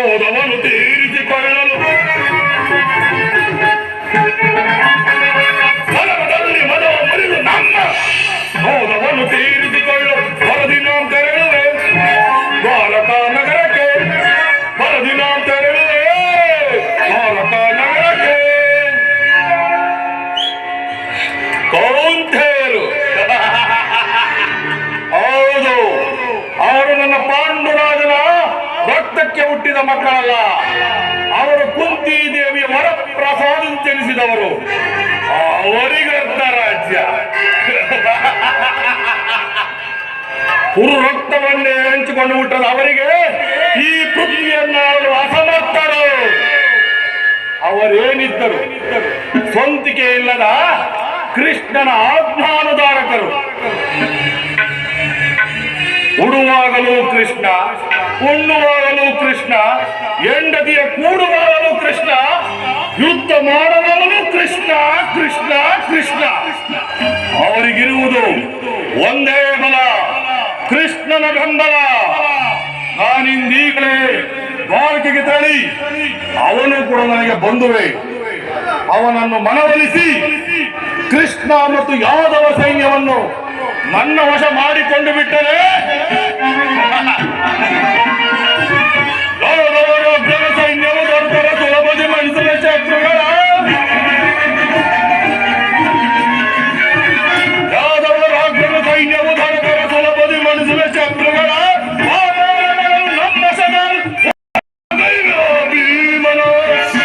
శోభను తీర్చి కొనను ಹುಟ್ಟಿದ ಮಕ್ಕಳಲ್ಲ. ಅವರು ಕುಂತಿ ದೇವಿ ವರ ಪ್ರಸಾದ ಜನಿಸಿದವರು ಅವರಿಗರ್ಥ ರಾಜ್ಯ. ಕುರು ರಕ್ತವನ್ನೇ ಹಂಚಿಕೊಂಡು ಬಿಟ್ಟದ ಅವರಿಗೆ ಈ ಪೃಥ್ವಿಯನ್ನಾಳಲು ಅಸಮರ್ಥರು. ಅವರೇನಿದ್ದರು? ಸ್ವಂತಿಕೆ ಇಲ್ಲದ ಕೃಷ್ಣನ ಆಜ್ಞಾನುಧಾರಕರು. ಉಡುವಾಗಲೂ ಕೃಷ್ಣ, ಉಣ್ಣುವಾಗಲೂ ಕೃಷ್ಣ, ಹೆಂಡತಿಯ ಕೂಡುವವನು ಕೃಷ್ಣ, ಯುದ್ಧ ಮಾಡುವವನು ಕೃಷ್ಣ ಕೃಷ್ಣ ಕೃಷ್ಣ. ಅವರಿಗಿರುವುದು ಒಂದೇ ಬಲ, ಕೃಷ್ಣನ ಬೆಂಬಲ. ನಾನಿಂದೀಗಲೇ ದ್ವಾರಕೆಗೆ ತಳಿ ಅವನು ಕೂಡ ನನಗೆ ಬಂಧುವೆ ಅವನನ್ನು ಮನವೊಲಿಸಿ, ಕೃಷ್ಣ ಮತ್ತು ಯಾದವ ಸೈನ್ಯವನ್ನು ನನ್ನ ವಶ ಮಾಡಿಕೊಂಡು ಬಿಟ್ಟರೆ